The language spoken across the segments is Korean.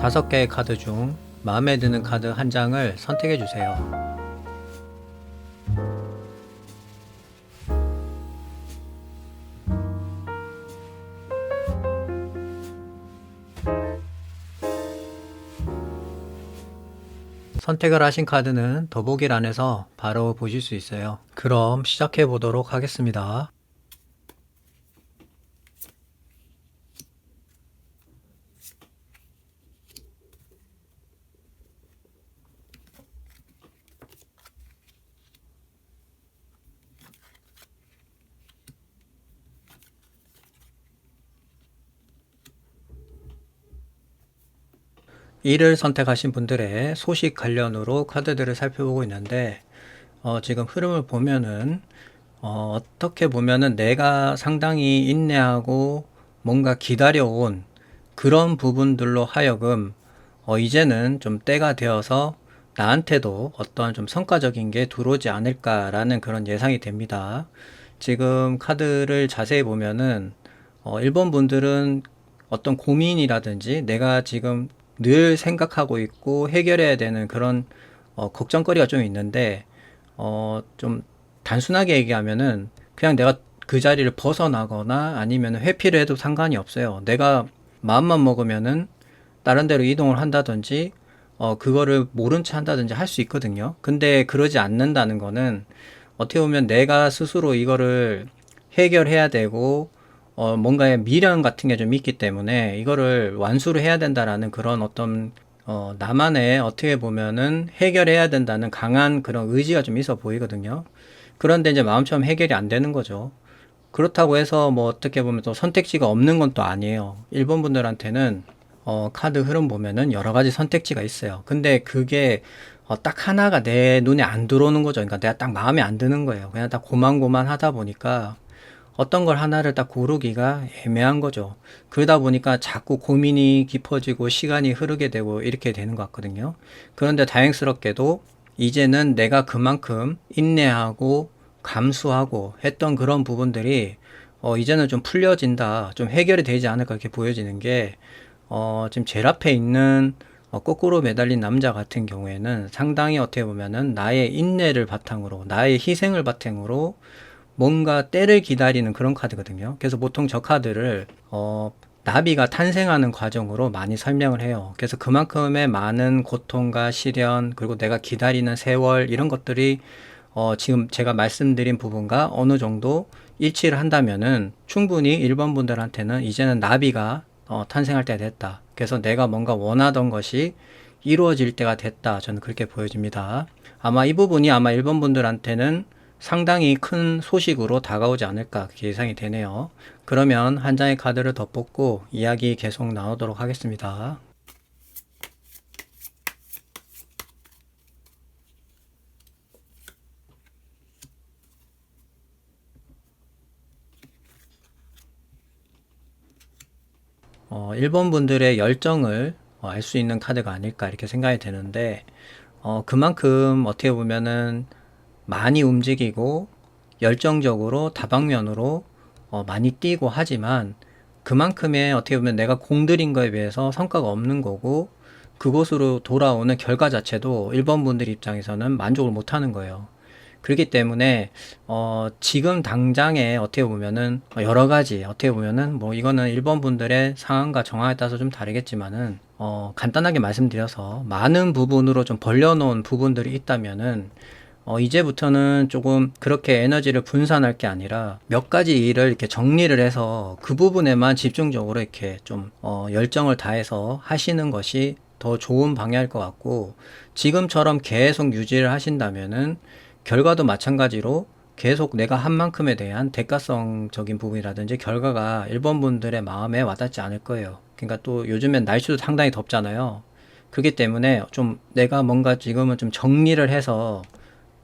다섯 개의 카드 중 마음에 드는 카드 한 장을 선택해 주세요. 선택을 하신 카드는 더보기란에서 바로 보실 수 있어요. 그럼 시작해 보도록 하겠습니다. 이를 선택하신 분들의 소식 관련으로 카드들을 살펴보고 있는데 어, 지금 흐름을 보면은 어, 어떻게 보면은 내가 상당히 인내하고 뭔가 기다려온 그런 부분들로 하여금 어, 이제는 좀 때가 되어서 나한테도 어떤 좀 성과적인 게 들어오지 않을까라는 그런 예상이 됩니다. 지금 카드를 자세히 보면은 어, 1번 분들은 어떤 고민이라든지 내가 지금 늘 생각하고 있고 해결해야 되는 그런 어, 걱정거리가 좀 있는데 어, 좀 단순하게 얘기하면은 그냥 내가 그 자리를 벗어나거나 아니면 회피를 해도 상관이 없어요. 내가 마음만 먹으면은 다른 데로 이동을 한다든지 어, 그거를 모른 채 한다든지 할 수 있거든요. 근데 그러지 않는다는 거는 어떻게 보면 내가 스스로 이거를 해결해야 되고 어, 뭔가의 미련 같은 게 좀 있기 때문에 이거를 완수를 해야 된다라는 그런 어떤 어, 나만의 어떻게 보면은 해결해야 된다는 강한 그런 의지가 좀 있어 보이거든요. 그런데 이제 마음처럼 해결이 안 되는 거죠. 그렇다고 해서 뭐 어떻게 보면 또 선택지가 없는 건 또 아니에요. 일본 분들한테는 어, 카드 흐름 보면은 여러 가지 선택지가 있어요. 근데 그게 어, 딱 하나가 내 눈에 안 들어오는 거죠. 그러니까 내가 딱 마음에 안 드는 거예요. 그냥 딱 고만고만 하다 보니까 어떤 걸 하나를 딱 고르기가 애매한 거죠. 그러다 보니까 자꾸 고민이 깊어지고 시간이 흐르게 되고 이렇게 되는 것 같거든요. 그런데 다행스럽게도 이제는 내가 그만큼 인내하고 감수하고 했던 그런 부분들이 어, 이제는 좀 풀려진다, 좀 해결이 되지 않을까 이렇게 보여지는 게 어, 지금 제일 앞에 있는 어, 거꾸로 매달린 남자 같은 경우에는 상당히 어떻게 보면은 나의 인내를 바탕으로, 나의 희생을 바탕으로 뭔가 때를 기다리는 그런 카드거든요. 그래서 보통 저 카드를 어, 나비가 탄생하는 과정으로 많이 설명을 해요. 그래서 그만큼의 많은 고통과 시련 그리고 내가 기다리는 세월 이런 것들이 어, 지금 제가 말씀드린 부분과 어느 정도 일치를 한다면은 충분히 일본 분들한테는 이제는 나비가 어, 탄생할 때가 됐다. 그래서 내가 뭔가 원하던 것이 이루어질 때가 됐다. 저는 그렇게 보여집니다. 아마 이 부분이 아마 일본 분들한테는 상당히 큰 소식으로 다가오지 않을까 예상이 되네요. 그러면 한 장의 카드를 더 뽑고 이야기 계속 나누도록 하겠습니다. 어, 일본 분들의 열정을 어, 알수 있는 카드가 아닐까 이렇게 생각이 되는데 어, 그만큼 어떻게 보면은 많이 움직이고 열정적으로 다방면으로 어, 많이 뛰고 하지만 그만큼의 어떻게 보면 내가 공들인 거에 비해서 성과가 없는 거고 그곳으로 돌아오는 결과 자체도 일본 분들 입장에서는 만족을 못 하는 거예요. 그렇기 때문에 어 지금 당장에 어떻게 보면은 여러 가지 어떻게 보면은 뭐 이거는 일본 분들의 상황과 정황에 따라서 좀 다르겠지만은 어 간단하게 말씀드려서 많은 부분으로 좀 벌려놓은 부분들이 있다면은 어, 이제부터는 조금 그렇게 에너지를 분산할 게 아니라 몇 가지 일을 이렇게 정리를 해서 그 부분에만 집중적으로 이렇게 좀 어, 열정을 다해서 하시는 것이 더 좋은 방향일 것 같고 지금처럼 계속 유지를 하신다면은 결과도 마찬가지로 계속 내가 한 만큼에 대한 대가성적인 부분이라든지 결과가 일본 분들의 마음에 와닿지 않을 거예요. 그러니까 또 요즘엔 날씨도 상당히 덥잖아요. 그렇기 때문에 좀 내가 뭔가 지금은 좀 정리를 해서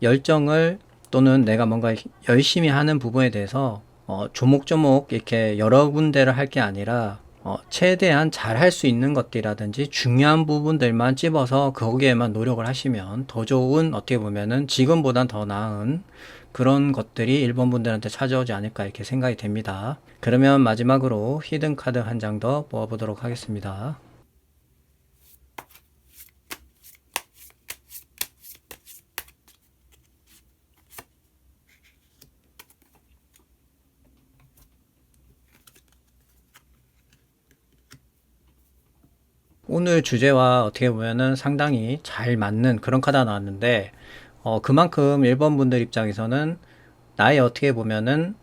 열정을 또는 내가 뭔가 열심히 하는 부분에 대해서 어, 조목조목 이렇게 여러 군데를 할 게 아니라 어, 최대한 잘 할 수 있는 것들이라든지 중요한 부분들만 찝어서 거기에만 노력을 하시면 더 좋은 어떻게 보면은 지금보단 더 나은 그런 것들이 일본 분들한테 찾아오지 않을까 이렇게 생각이 됩니다. 그러면 마지막으로 히든 카드 한 장더 뽑아보도록 하겠습니다. 오늘 주제와 어떻게 보면은 상당히 잘 맞는 그런 카드가 나왔는데, 어, 그만큼 1번 분들 입장에서는 나의 어떻게 보면은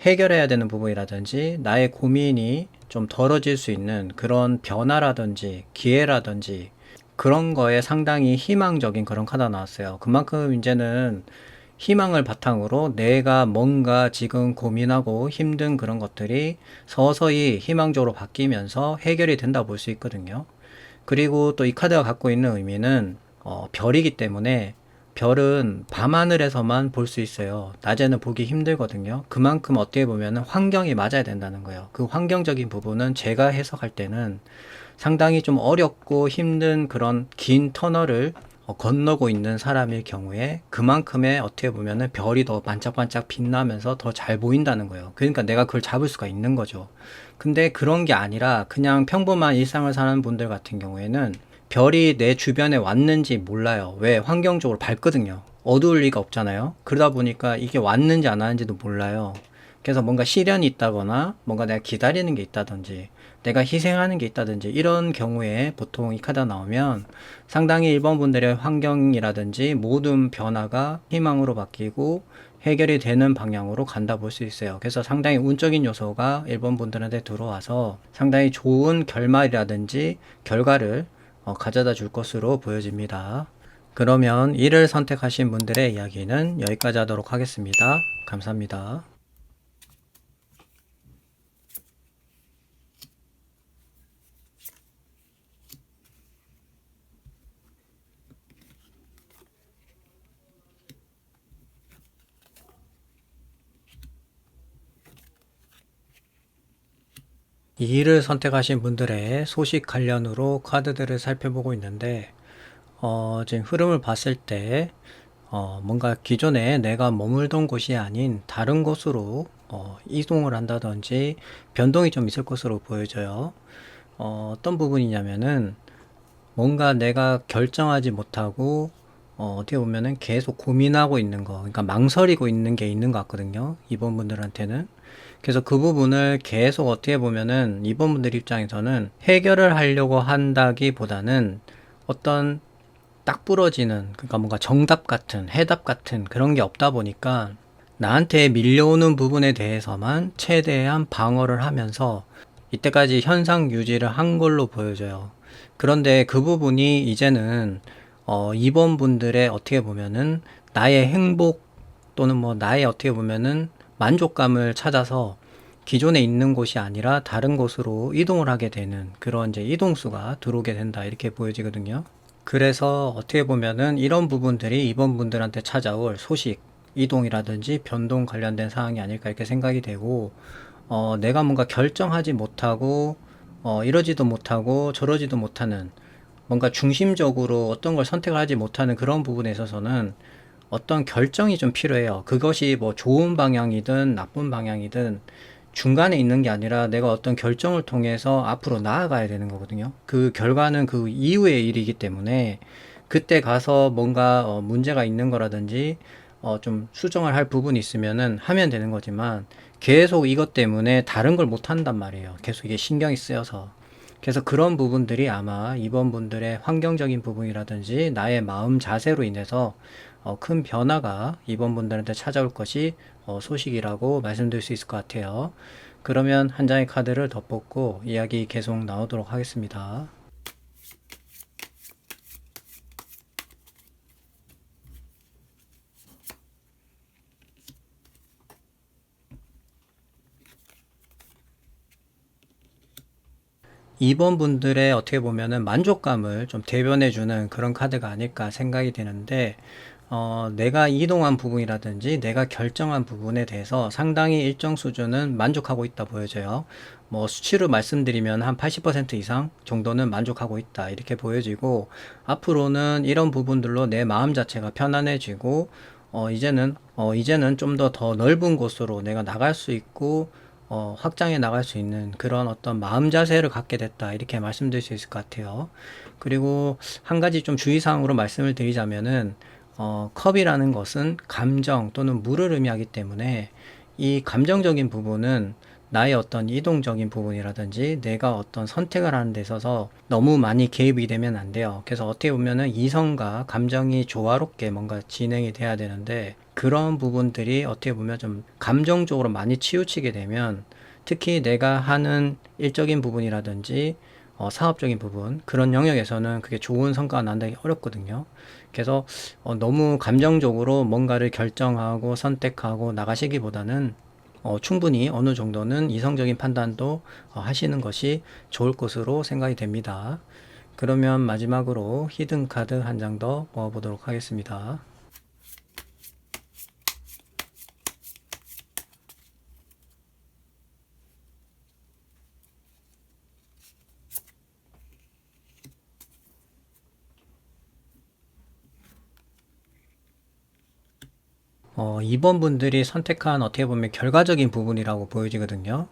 해결해야 되는 부분이라든지 나의 고민이 좀 덜어질 수 있는 그런 변화라든지 기회라든지 그런 거에 상당히 희망적인 그런 카드가 나왔어요. 그만큼 이제는 희망을 바탕으로 내가 뭔가 지금 고민하고 힘든 그런 것들이 서서히 희망적으로 바뀌면서 해결이 된다 볼 수 있거든요. 그리고 또 이 카드가 갖고 있는 의미는 어, 별이기 때문에 별은 밤하늘에서만 볼 수 있어요. 낮에는 보기 힘들거든요. 그만큼 어떻게 보면 환경이 맞아야 된다는 거예요. 그 환경적인 부분은 제가 해석할 때는 상당히 좀 어렵고 힘든 그런 긴 터널을 어, 건너고 있는 사람일 경우에 그만큼의 어떻게 보면은 별이 더 반짝반짝 빛나면서 더 잘 보인다는 거예요. 그러니까 내가 그걸 잡을 수가 있는 거죠. 근데 그런 게 아니라 그냥 평범한 일상을 사는 분들 같은 경우에는 별이 내 주변에 왔는지 몰라요. 왜? 환경적으로 밝거든요. 어두울 리가 없잖아요. 그러다 보니까 이게 왔는지 안 왔는지도 몰라요. 그래서 뭔가 시련이 있다거나 뭔가 내가 기다리는 게 있다든지 내가 희생하는 게 있다든지 이런 경우에 보통 이 카드가 나오면 상당히 1번 분들의 환경이라든지 모든 변화가 희망으로 바뀌고 해결이 되는 방향으로 간다 볼 수 있어요. 그래서 상당히 운적인 요소가 1번 분들한테 들어와서 상당히 좋은 결말이라든지 결과를 어, 가져다 줄 것으로 보여집니다. 그러면 이를 선택하신 분들의 이야기는 여기까지 하도록 하겠습니다. 감사합니다. 이 일을 선택하신 분들의 소식 관련으로 카드들을 살펴보고 있는데, 어, 지금 흐름을 봤을 때, 어, 뭔가 기존에 내가 머물던 곳이 아닌 다른 곳으로 어, 이동을 한다든지 변동이 좀 있을 것으로 보여져요. 어, 어떤 부분이냐면은 뭔가 내가 결정하지 못하고 어, 어떻게 보면은 계속 고민하고 있는 거, 그러니까 망설이고 있는 게 있는 것 같거든요. 이번 분들한테는. 그래서 그 부분을 계속 어떻게 보면은 이번 분들 입장에서는 해결을 하려고 한다기보다는 어떤 딱 부러지는, 그러니까 뭔가 정답 같은, 해답 같은 그런 게 없다 보니까 나한테 밀려오는 부분에 대해서만 최대한 방어를 하면서 이때까지 현상 유지를 한 걸로 보여져요. 그런데 그 부분이 이제는 어, 이번 분들의 어떻게 보면은 나의 행복 또는 뭐 나의 어떻게 보면은 만족감을 찾아서 기존에 있는 곳이 아니라 다른 곳으로 이동을 하게 되는 그런 이제 이동수가 들어오게 된다 이렇게 보여지거든요. 그래서 어떻게 보면은 이런 부분들이 이번 분들한테 찾아올 소식, 이동이라든지 변동 관련된 사항이 아닐까 이렇게 생각이 되고, 어, 내가 뭔가 결정하지 못하고, 어, 이러지도 못하고 저러지도 못하는 뭔가 중심적으로 어떤 걸 선택을 하지 못하는 그런 부분에 있어서는 어떤 결정이 좀 필요해요. 그것이 뭐 좋은 방향이든 나쁜 방향이든 중간에 있는 게 아니라 내가 어떤 결정을 통해서 앞으로 나아가야 되는 거거든요. 그 결과는 그 이후의 일이기 때문에 그때 가서 뭔가 어 문제가 있는 거라든지 어 좀 수정을 할 부분이 있으면은 하면 되는 거지만 계속 이것 때문에 다른 걸 못 한단 말이에요. 계속 이게 신경이 쓰여서. 그래서 그런 부분들이 아마 이번 분들의 환경적인 부분이라든지 나의 마음 자세로 인해서 어, 큰 변화가 이번 분들한테 찾아올 것이 어, 소식이라고 말씀드릴 수 있을 것 같아요. 그러면 한 장의 카드를 더 뽑고 이야기 계속 나오도록 하겠습니다. 이번 분들의 어떻게 보면은 만족감을 좀 대변해주는 그런 카드가 아닐까 생각이 되는데, 어, 내가 이동한 부분이라든지 내가 결정한 부분에 대해서 상당히 일정 수준은 만족하고 있다 보여져요. 뭐 수치로 말씀드리면 한 80% 이상 정도는 만족하고 있다 이렇게 보여지고 앞으로는 이런 부분들로 내 마음 자체가 편안해지고 어, 이제는 어, 이제는 좀 더 더 넓은 곳으로 내가 나갈 수 있고 어, 확장해 나갈 수 있는 그런 어떤 마음 자세를 갖게 됐다 이렇게 말씀드릴 수 있을 것 같아요. 그리고 한 가지 좀 주의사항으로 말씀을 드리자면은 어, 컵이라는 것은 감정 또는 물을 의미하기 때문에 이 감정적인 부분은 나의 어떤 이동적인 부분이라든지 내가 어떤 선택을 하는 데 있어서 너무 많이 개입이 되면 안 돼요. 그래서 어떻게 보면은 이성과 감정이 조화롭게 뭔가 진행이 돼야 되는데 그런 부분들이 어떻게 보면 좀 감정적으로 많이 치우치게 되면 특히 내가 하는 일적인 부분이라든지 어, 사업적인 부분 그런 영역에서는 그게 좋은 성과가 난다기 어렵거든요. 그래서 어, 너무 감정적으로 뭔가를 결정하고 선택하고 나가시기보다는 어, 충분히 어느 정도는 이성적인 판단도 어, 하시는 것이 좋을 것으로 생각이 됩니다. 그러면 마지막으로 히든 카드 한 장 더 모아보도록 하겠습니다. 어, 2번 분들이 선택한 어떻게 보면 결과적인 부분이라고 보여지거든요.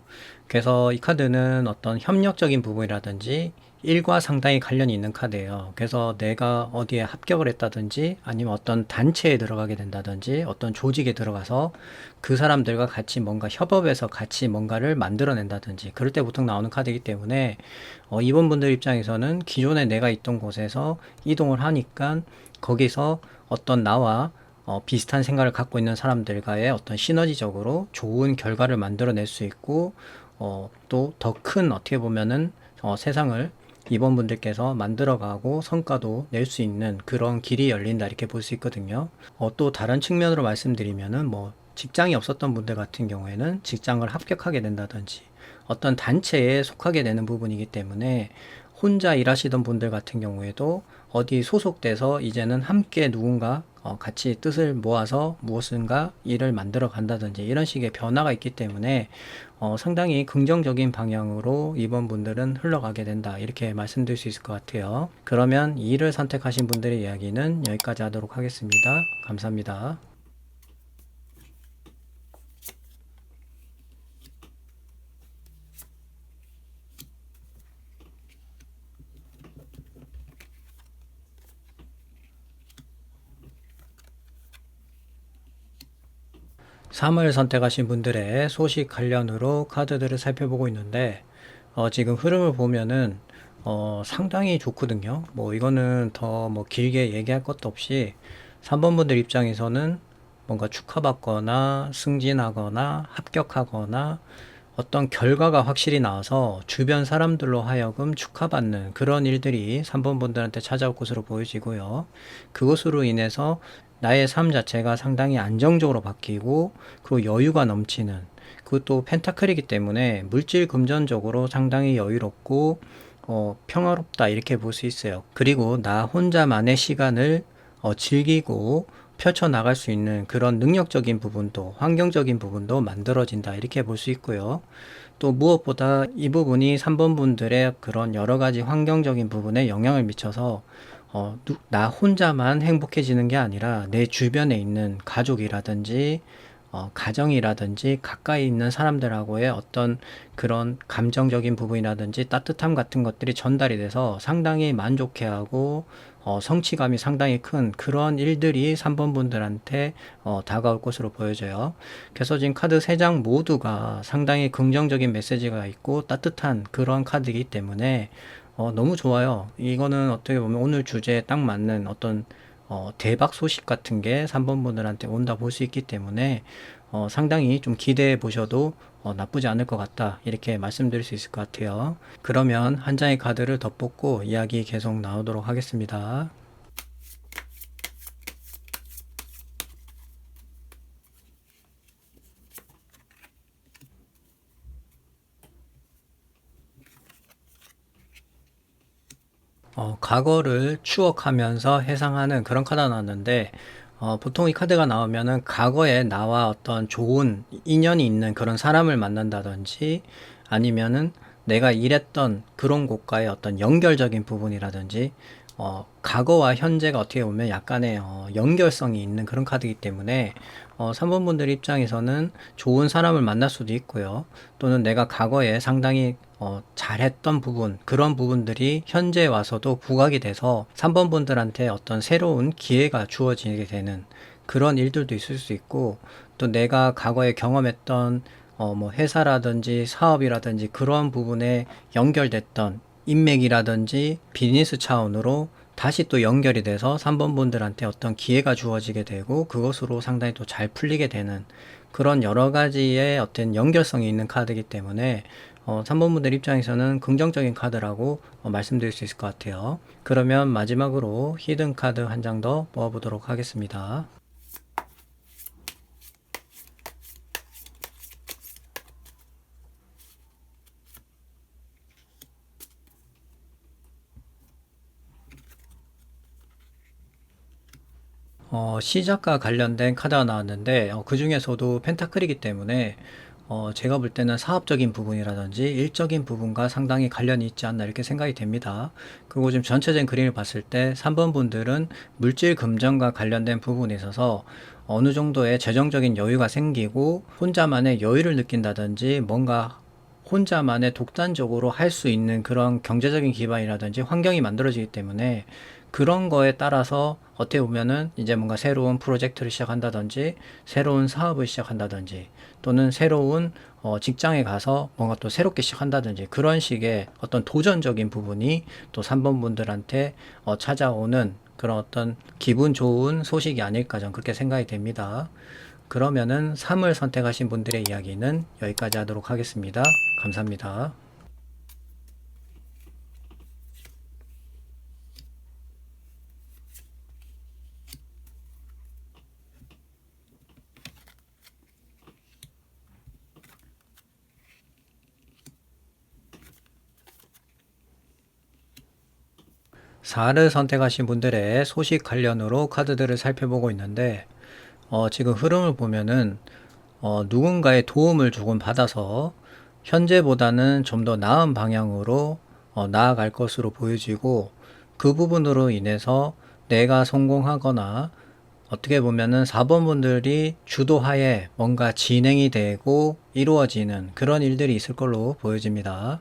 그래서 이 카드는 어떤 협력적인 부분이라든지 일과 상당히 관련이 있는 카드예요. 그래서 내가 어디에 합격을 했다든지 아니면 어떤 단체에 들어가게 된다든지 어떤 조직에 들어가서 그 사람들과 같이 뭔가 협업해서 같이 뭔가를 만들어낸다든지 그럴 때 보통 나오는 카드이기 때문에 어, 이번 분들 입장에서는 기존에 내가 있던 곳에서 이동을 하니까 거기서 어떤 나와 어, 비슷한 생각을 갖고 있는 사람들과의 어떤 시너지적으로 좋은 결과를 만들어낼 수 있고 어, 또 더 큰 어떻게 보면은 어, 세상을 이번 분들께서 만들어가고 성과도 낼 수 있는 그런 길이 열린다 이렇게 볼 수 있거든요. 어, 또 다른 측면으로 말씀드리면은 뭐 직장이 없었던 분들 같은 경우에는 직장을 합격하게 된다든지 어떤 단체에 속하게 되는 부분이기 때문에 혼자 일하시던 분들 같은 경우에도 어디 소속돼서 이제는 함께 누군가 어, 같이 뜻을 모아서 무엇인가 일을 만들어 간다든지 이런 식의 변화가 있기 때문에 어, 상당히 긍정적인 방향으로 이번 분들은 흘러가게 된다 이렇게 말씀드릴 수 있을 것 같아요. 그러면 이를 선택하신 분들의 이야기는 여기까지 하도록 하겠습니다. 감사합니다. 3을 선택하신 분들의 소식 관련으로 카드들을 살펴보고 있는데 어, 지금 흐름을 보면은 어, 상당히 좋거든요. 뭐 이거는 더 뭐 길게 얘기할 것도 없이 3번 분들 입장에서는 뭔가 축하받거나 승진하거나 합격하거나 어떤 결과가 확실히 나와서 주변 사람들로 하여금 축하받는 그런 일들이 3번 분들한테 찾아올 것으로 보여지고요. 그것으로 인해서 나의 삶 자체가 상당히 안정적으로 바뀌고 그리고 여유가 넘치는 그것도 펜타클이기 때문에 물질 금전적으로 상당히 여유롭고 어, 평화롭다 이렇게 볼 수 있어요. 그리고 나 혼자만의 시간을 어, 즐기고 펼쳐 나갈 수 있는 그런 능력적인 부분도 환경적인 부분도 만들어진다 이렇게 볼 수 있고요. 또 무엇보다 이 부분이 3번 분들의 그런 여러 가지 환경적인 부분에 영향을 미쳐서 어, 나 혼자만 행복해지는 게 아니라 내 주변에 있는 가족이라든지 어, 가정이라든지 가까이 있는 사람들하고의 어떤 그런 감정적인 부분이라든지 따뜻함 같은 것들이 전달이 돼서 상당히 만족해하고 어, 성취감이 상당히 큰 그런 일들이 3번 분들한테 어, 다가올 것으로 보여져요. 그래서 지금 카드 3장 모두가 상당히 긍정적인 메시지가 있고 따뜻한 그런 카드이기 때문에 어, 너무 좋아요. 이거는 어떻게 보면 오늘 주제에 딱 맞는 어떤 어, 대박 소식 같은 게 3번 분들한테 온다 볼 수 있기 때문에 어, 상당히 좀 기대해 보셔도 어, 나쁘지 않을 것 같다 이렇게 말씀드릴 수 있을 것 같아요. 그러면 한 장의 카드를 더 뽑고 이야기 계속 나오도록 하겠습니다. 어, 과거를 추억하면서 해상하는 그런 카드가 나왔는데, 어, 보통 이 카드가 나오면은 과거에 나와 어떤 좋은 인연이 있는 그런 사람을 만난다든지 아니면은 내가 일했던 그런 곳과의 어떤 연결적인 부분이라든지 어, 과거와 현재가 어떻게 보면 약간의 어, 연결성이 있는 그런 카드이기 때문에 어, 3번 분들 입장에서는 좋은 사람을 만날 수도 있고요. 또는 내가 과거에 상당히 어, 잘했던 부분, 그런 부분들이 현재 와서도 부각이 돼서 3번 분들한테 어떤 새로운 기회가 주어지게 되는 그런 일들도 있을 수 있고 또 내가 과거에 경험했던 어, 뭐 회사라든지 사업이라든지 그런 부분에 연결됐던 인맥이라든지 비즈니스 차원으로 다시 또 연결이 돼서 3번 분들한테 어떤 기회가 주어지게 되고 그것으로 상당히 또 잘 풀리게 되는 그런 여러 가지의 어떤 연결성이 있는 카드이기 때문에 어, 3번 분들 입장에서는 긍정적인 카드라고 어, 말씀드릴 수 있을 것 같아요. 그러면 마지막으로 히든 카드 한 장 더 모아보도록 하겠습니다. 어, 시작과 관련된 카드가 나왔는데 어, 그 중에서도 펜타클이기 때문에 어, 제가 볼 때는 사업적인 부분이라든지 일적인 부분과 상당히 관련이 있지 않나 이렇게 생각이 됩니다. 그리고 지금 전체적인 그림을 봤을 때 3번 분들은 물질 금전과 관련된 부분에 있어서 어느 정도의 재정적인 여유가 생기고 혼자만의 여유를 느낀다든지 뭔가 혼자만의 독단적으로 할 수 있는 그런 경제적인 기반이라든지 환경이 만들어지기 때문에 그런 거에 따라서 어떻게 보면은 이제 뭔가 새로운 프로젝트를 시작한다든지 새로운 사업을 시작한다든지 또는 새로운 어, 직장에 가서 뭔가 또 새롭게 시작한다든지 그런 식의 어떤 도전적인 부분이 또 3번 분들한테 어, 찾아오는 그런 어떤 기분 좋은 소식이 아닐까 저는 그렇게 생각이 됩니다. 그러면은 3을 선택하신 분들의 이야기는 여기까지 하도록 하겠습니다. 감사합니다. 사를 선택하신 분들의 소식 관련으로 카드들을 살펴보고 있는데 어, 지금 흐름을 보면은 어, 누군가의 도움을 조금 받아서 현재보다는 좀 더 나은 방향으로 어, 나아갈 것으로 보여지고 그 부분으로 인해서 내가 성공하거나 어떻게 보면은 4번 분들이 주도하에 뭔가 진행이 되고 이루어지는 그런 일들이 있을 걸로 보여집니다.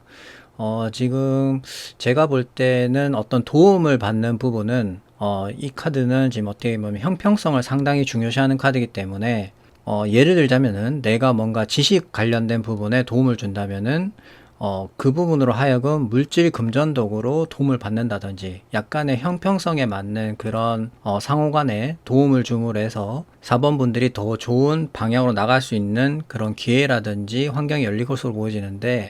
어, 지금 제가 볼 때는 어떤 도움을 받는 부분은 어, 이 카드는 지금 어떻게 보면 형평성을 상당히 중요시하는 카드이기 때문에 어, 예를 들자면은 내가 뭔가 지식 관련된 부분에 도움을 준다면은 어, 그 부분으로 하여금 물질 금전덕으로 도움을 받는다든지 약간의 형평성에 맞는 그런 어, 상호간에 도움을 줌으로 해서 4번 분들이 더 좋은 방향으로 나갈 수 있는 그런 기회라든지 환경이 열릴 것으로 보여지는데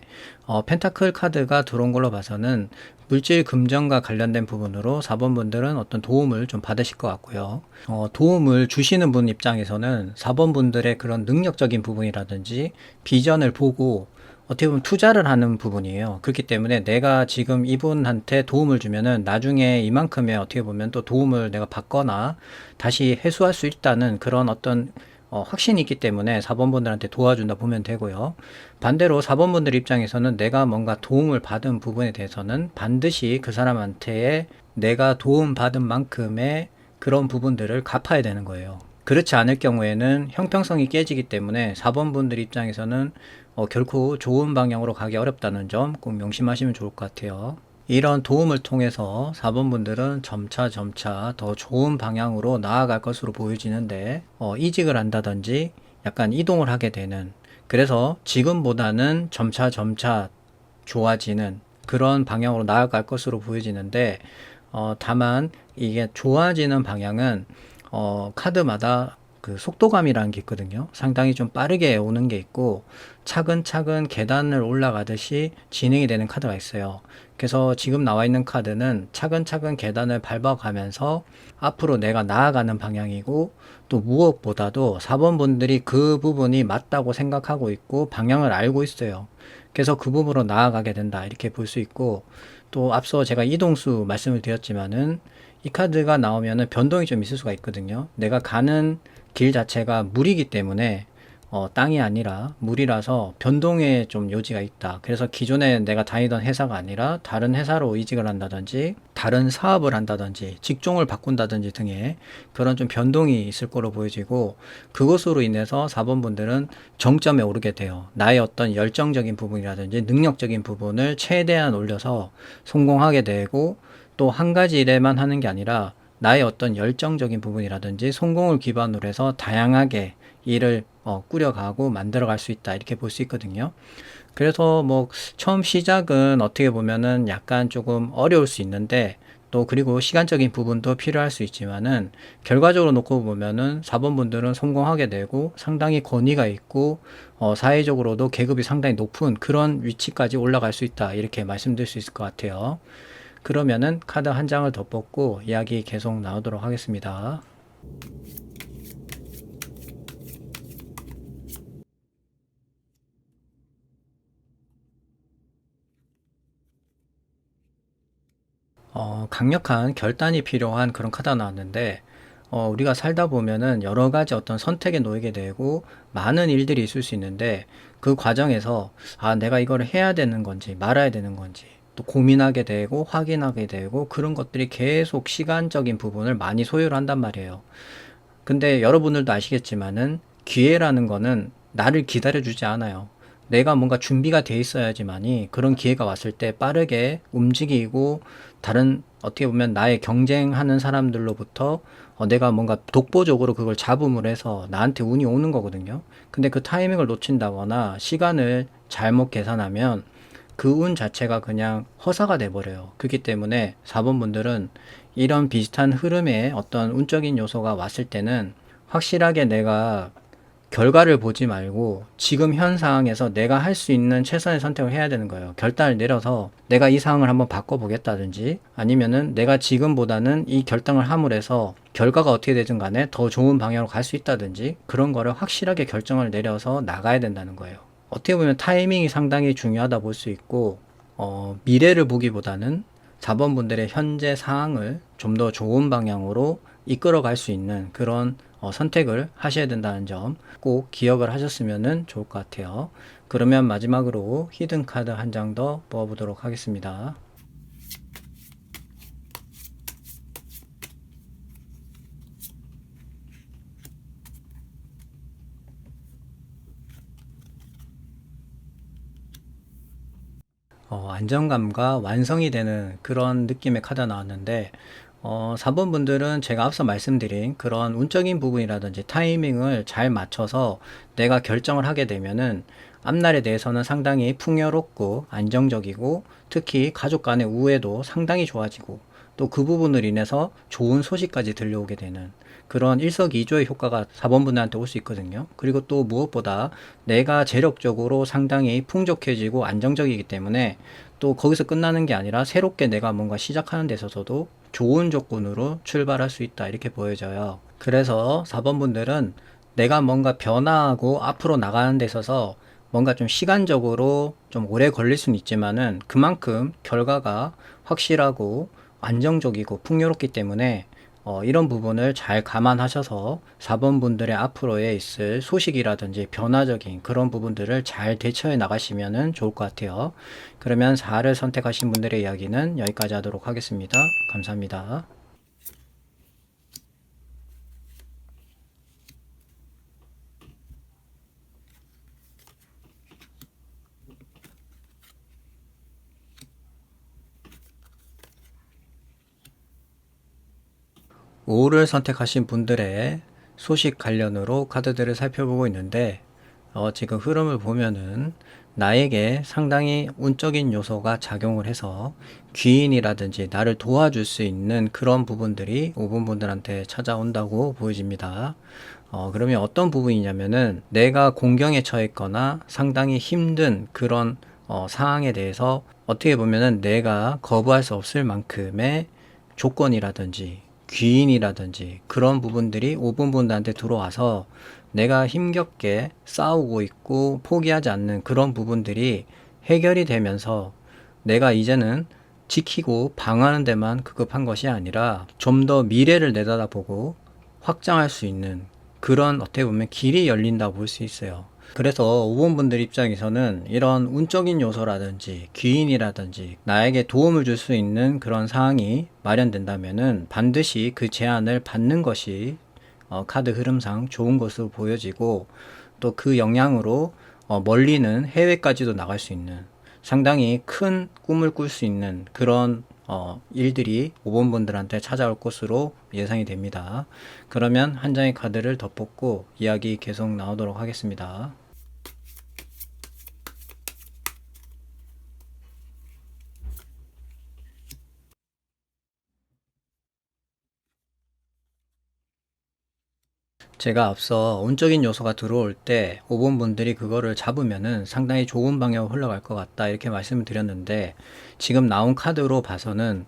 어, 펜타클 카드가 들어온 걸로 봐서는 물질 금전과 관련된 부분으로 4번 분들은 어떤 도움을 좀 받으실 것 같고요. 어, 도움을 주시는 분 입장에서는 4번 분들의 그런 능력적인 부분이라든지 비전을 보고 어떻게 보면 투자를 하는 부분이에요. 그렇기 때문에 내가 지금 이분한테 도움을 주면은 나중에 이만큼의 어떻게 보면 또 도움을 내가 받거나 다시 회수할 수 있다는 그런 어떤 어, 확신이 있기 때문에 4번 분들한테 도와준다 보면 되고요. 반대로 4번 분들 입장에서는 내가 뭔가 도움을 받은 부분에 대해서는 반드시 그 사람한테 내가 도움 받은 만큼의 그런 부분들을 갚아야 되는 거예요. 그렇지 않을 경우에는 형평성이 깨지기 때문에 4번 분들 입장에서는 어, 결코 좋은 방향으로 가기 어렵다는 점 꼭 명심하시면 좋을 것 같아요. 이런 도움을 통해서 4번 분들은 점차 점차 더 좋은 방향으로 나아갈 것으로 보여지는데 어, 이직을 한다든지 약간 이동을 하게 되는 그래서 지금보다는 점차 점차 좋아지는 그런 방향으로 나아갈 것으로 보여지는데 어, 다만 이게 좋아지는 방향은 어, 카드마다 그 속도감이라는 게 있거든요. 상당히 좀 빠르게 오는 게 있고 차근차근 계단을 올라가듯이 진행이 되는 카드가 있어요. 그래서 지금 나와 있는 카드는 차근차근 계단을 밟아가면서 앞으로 내가 나아가는 방향이고 또 무엇보다도 4번 분들이 그 부분이 맞다고 생각하고 있고 방향을 알고 있어요. 그래서 그 부분으로 나아가게 된다. 이렇게 볼 수 있고 또 앞서 제가 이동수 말씀을 드렸지만은 이 카드가 나오면은 변동이 좀 있을 수가 있거든요. 내가 가는 길 자체가 물이기 때문에 어, 땅이 아니라 물이라서 변동에 좀 요지가 있다. 그래서 기존에 내가 다니던 회사가 아니라 다른 회사로 이직을 한다든지 다른 사업을 한다든지 직종을 바꾼다든지 등의 그런 좀 변동이 있을 거로 보여지고 그것으로 인해서 4번 분들은 정점에 오르게 돼요. 나의 어떤 열정적인 부분이라든지 능력적인 부분을 최대한 올려서 성공하게 되고 또 한 가지 일에만 하는 게 아니라 나의 어떤 열정적인 부분이라든지 성공을 기반으로 해서 다양하게 일을 어, 꾸려가고 만들어갈 수 있다 이렇게 볼 수 있거든요. 그래서 뭐 처음 시작은 어떻게 보면은 약간 조금 어려울 수 있는데 또 그리고 시간적인 부분도 필요할 수 있지만은 결과적으로 놓고 보면은 4번 분들은 성공하게 되고 상당히 권위가 있고 어 사회적으로도 계급이 상당히 높은 그런 위치까지 올라갈 수 있다 이렇게 말씀드릴 수 있을 것 같아요. 그러면은 카드 한 장을 더 뽑고 이야기 계속 나오도록 하겠습니다. 어, 강력한 결단이 필요한 그런 카드가 나왔는데, 어, 우리가 살다 보면은 여러 가지 어떤 선택에 놓이게 되고, 많은 일들이 있을 수 있는데, 그 과정에서, 아, 내가 이거를 해야 되는 건지, 말아야 되는 건지, 또 고민하게 되고, 확인하게 되고, 그런 것들이 계속 시간적인 부분을 많이 소요를 한단 말이에요. 근데 여러분들도 아시겠지만은, 기회라는 거는 나를 기다려주지 않아요. 내가 뭔가 준비가 돼 있어야지만이 그런 기회가 왔을 때 빠르게 움직이고 다른 어떻게 보면 나의 경쟁하는 사람들로부터 어, 내가 뭔가 독보적으로 그걸 잡음을 해서 나한테 운이 오는 거거든요. 근데 그 타이밍을 놓친다거나 시간을 잘못 계산하면 그 운 자체가 그냥 허사가 돼버려요. 그렇기 때문에 4번 분들은 이런 비슷한 흐름에 어떤 운적인 요소가 왔을 때는 확실하게 내가 결과를 보지 말고 지금 현 상황에서 내가 할 수 있는 최선의 선택을 해야 되는 거예요. 결단을 내려서 내가 이 상황을 한번 바꿔보겠다든지 아니면은 내가 지금보다는 이 결정을 함으로 해서 결과가 어떻게 되든 간에 더 좋은 방향으로 갈 수 있다든지 그런 거를 확실하게 결정을 내려서 나가야 된다는 거예요. 어떻게 보면 타이밍이 상당히 중요하다 볼 수 있고 어, 미래를 보기보다는 4번 분들의 현재 상황을 좀 더 좋은 방향으로 이끌어 갈 수 있는 그런 어, 선택을 하셔야 된다는 점 꼭 기억을 하셨으면 좋을 것 같아요. 그러면 마지막으로 히든 카드 한 장 더 뽑아보도록 하겠습니다. 안정감과 완성이 되는 그런 느낌의 카드가 나왔는데 어, 4번 분들은 제가 앞서 말씀드린 그런 운적인 부분이라든지 타이밍을 잘 맞춰서 내가 결정을 하게 되면은 앞날에 대해서는 상당히 풍요롭고 안정적이고 특히 가족 간의 우애도 상당히 좋아지고 또 그 부분을 인해서 좋은 소식까지 들려오게 되는 그런 일석이조의 효과가 4번 분들한테 올 수 있거든요. 그리고 또 무엇보다 내가 재력적으로 상당히 풍족해지고 안정적이기 때문에 또 거기서 끝나는 게 아니라 새롭게 내가 뭔가 시작하는 데 있어서도 좋은 조건으로 출발할 수 있다 이렇게 보여져요. 그래서 4번 분들은 내가 뭔가 변화하고 앞으로 나가는 데 있어서 뭔가 좀 시간적으로 좀 오래 걸릴 수는 있지만은 그만큼 결과가 확실하고 안정적이고 풍요롭기 때문에 어, 이런 부분을 잘 감안하셔서 4번 분들의 앞으로에 있을 소식이라든지 변화적인 그런 부분들을 잘 대처해 나가시면 좋을 것 같아요. 그러면 4를 선택하신 분들의 이야기는 여기까지 하도록 하겠습니다. 감사합니다. 5를 선택하신 분들의 소식 관련으로 카드들을 살펴보고 있는데 어, 지금 흐름을 보면은 나에게 상당히 운적인 요소가 작용을 해서 귀인이라든지 나를 도와줄 수 있는 그런 부분들이 5분 분들한테 찾아온다고 보여집니다. 어, 그러면 어떤 부분이냐면은 내가 공경에 처했거나 상당히 힘든 그런 어, 상황에 대해서 어떻게 보면은 내가 거부할 수 없을 만큼의 조건이라든지 귀인이라든지 그런 부분들이 5분 분들한테 들어와서 내가 힘겹게 싸우고 있고 포기하지 않는 그런 부분들이 해결이 되면서 내가 이제는 지키고 방어하는 데만 급급한 것이 아니라 좀 더 미래를 내다보고 확장할 수 있는 그런 어떻게 보면 길이 열린다고 볼수 있어요. 그래서 5번 분들 입장에서는 이런 운적인 요소라든지 귀인이라든지 나에게 도움을 줄 수 있는 그런 상황이 마련된다면은 반드시 그 제안을 받는 것이 어, 카드 흐름상 좋은 것으로 보여지고 또 그 영향으로 어, 멀리는 해외까지도 나갈 수 있는 상당히 큰 꿈을 꿀 수 있는 그런 어, 일들이 5번 분들한테 찾아올 것으로 예상이 됩니다. 그러면 한 장의 카드를 더 뽑고 이야기 계속 나오도록 하겠습니다. 제가 앞서 운적인 요소가 들어올 때 5번 분들이 그거를 잡으면은 상당히 좋은 방향으로 흘러갈 것 같다 이렇게 말씀을 드렸는데 지금 나온 카드로 봐서는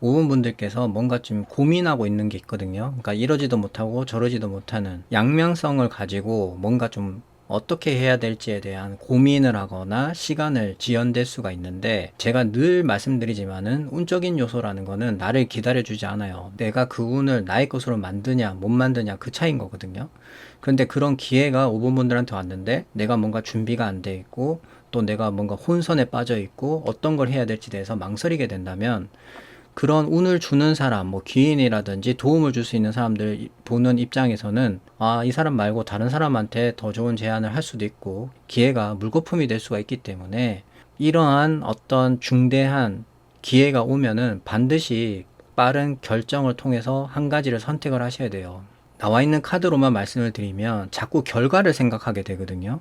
5번 분들께서 뭔가 좀 고민하고 있는 게 있거든요. 그러니까 이러지도 못하고 저러지도 못하는 양면성을 가지고 뭔가 좀 어떻게 해야 될지에 대한 고민을 하거나 시간을 지연될 수가 있는데 제가 늘 말씀드리지만은 운적인 요소라는 거는 나를 기다려주지 않아요. 내가 그 운을 나의 것으로 만드냐 못 만드냐 그 차이인 거거든요. 그런데 그런 기회가 5번 분들한테 왔는데 내가 뭔가 준비가 안 돼 있고 또 내가 뭔가 혼선에 빠져 있고 어떤 걸 해야 될지 대해서 망설이게 된다면 그런 운을 주는 사람, 뭐 귀인이라든지 도움을 줄 수 있는 사람들 보는 입장에서는 아, 이 사람 말고 다른 사람한테 더 좋은 제안을 할 수도 있고 기회가 물거품이 될 수가 있기 때문에 이러한 어떤 중대한 기회가 오면은 반드시 빠른 결정을 통해서 한 가지를 선택을 하셔야 돼요. 나와 있는 카드로만 말씀을 드리면 자꾸 결과를 생각하게 되거든요.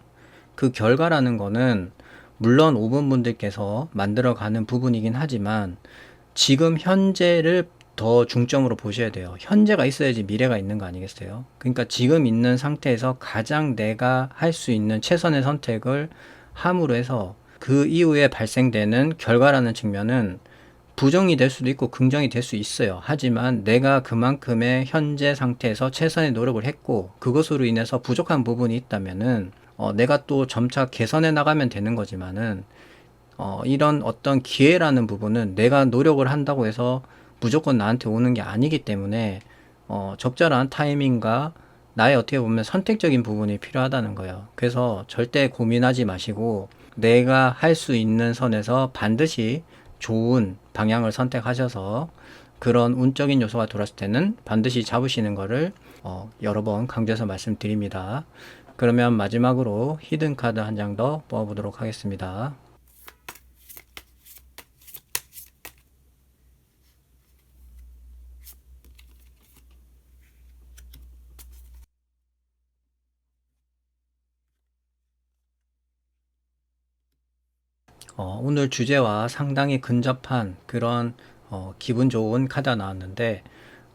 그 결과라는 거는 물론 5분 분들께서 만들어가는 부분이긴 하지만 지금 현재를 더 중점으로 보셔야 돼요. 현재가 있어야지 미래가 있는 거 아니겠어요? 그러니까 지금 있는 상태에서 가장 내가 할 수 있는 최선의 선택을 함으로 해서 그 이후에 발생되는 결과라는 측면은 부정이 될 수도 있고 긍정이 될 수 있어요. 하지만 내가 그만큼의 현재 상태에서 최선의 노력을 했고 그것으로 인해서 부족한 부분이 있다면은 어, 내가 또 점차 개선해 나가면 되는 거지만은 어, 이런 어떤 기회라는 부분은 내가 노력을 한다고 해서 무조건 나한테 오는 게 아니기 때문에 어, 적절한 타이밍과 나의 어떻게 보면 선택적인 부분이 필요하다는 거예요. 그래서 절대 고민하지 마시고 내가 할 수 있는 선에서 반드시 좋은 방향을 선택하셔서 그런 운적인 요소가 들어왔을 때는 반드시 잡으시는 거를 어, 여러 번 강조해서 말씀드립니다. 그러면 마지막으로 히든 카드 한 장 더 뽑아보도록 하겠습니다. 어, 오늘 주제와 상당히 근접한 그런 어, 기분 좋은 카드가 나왔는데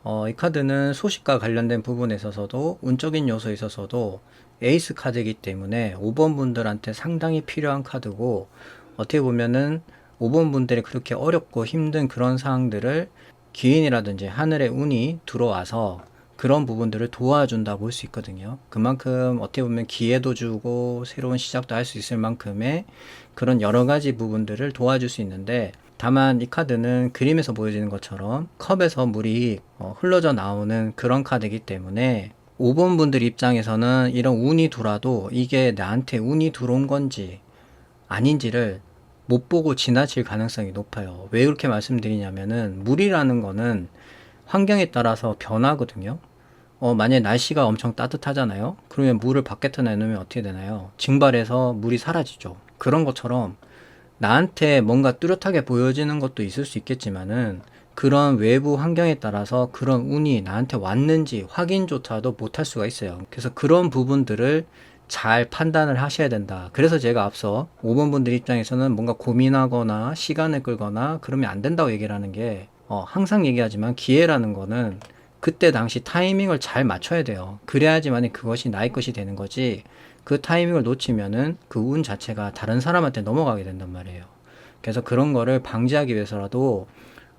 어, 이 카드는 소식과 관련된 부분에 있어서도 운적인 요소에 있어서도 에이스 카드이기 때문에 5번 분들한테 상당히 필요한 카드고 어떻게 보면은 5번 분들이 그렇게 어렵고 힘든 그런 상황들을 기인이라든지 하늘의 운이 들어와서 그런 부분들을 도와준다고 볼수 있거든요. 그만큼 어떻게 보면 기회도 주고 새로운 시작도 할 수 있을 만큼의 그런 여러 가지 부분들을 도와줄 수 있는데 다만 이 카드는 그림에서 보여지는 것처럼 컵에서 물이 어, 흘러져 나오는 그런 카드이기 때문에 5번 분들 입장에서는 이런 운이 들어와도 이게 나한테 운이 들어온 건지 아닌지를 못 보고 지나칠 가능성이 높아요. 왜 그렇게 말씀드리냐면은 물이라는 거는 환경에 따라서 변하거든요. 어, 만약에 날씨가 엄청 따뜻하잖아요. 그러면 물을 밖에다 내놓으면 어떻게 되나요? 증발해서 물이 사라지죠. 그런 것처럼 나한테 뭔가 뚜렷하게 보여지는 것도 있을 수 있겠지만은 그런 외부 환경에 따라서 그런 운이 나한테 왔는지 확인조차도 못할 수가 있어요. 그래서 그런 부분들을 잘 판단을 하셔야 된다. 그래서 제가 앞서 5번 분들 입장에서는 뭔가 고민하거나 시간을 끌거나 그러면 안 된다고 얘기를 하는 게 어, 항상 얘기하지만 기회라는 거는 그때 당시 타이밍을 잘 맞춰야 돼요. 그래야지만 그것이 나의 것이 되는 거지. 그 타이밍을 놓치면은 그 운 자체가 다른 사람한테 넘어가게 된단 말이에요. 그래서 그런 거를 방지하기 위해서라도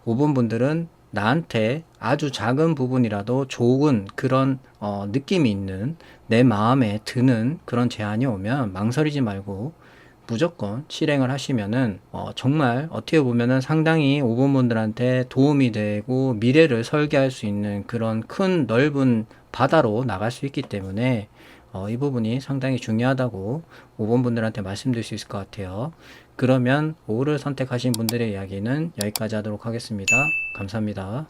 5번 분들은 나한테 아주 작은 부분이라도 좋은 그런 어, 느낌이 있는 내 마음에 드는 그런 제안이 오면 망설이지 말고 무조건 실행을 하시면은 어, 정말 어떻게 보면은 상당히 5번 분들한테 도움이 되고 미래를 설계할 수 있는 그런 큰 넓은 바다로 나갈 수 있기 때문에 어, 이 부분이 상당히 중요하다고 5번 분들한테 말씀드릴 수 있을 것 같아요. 그러면 5를 선택하신 분들의 이야기는 여기까지 하도록 하겠습니다. 감사합니다.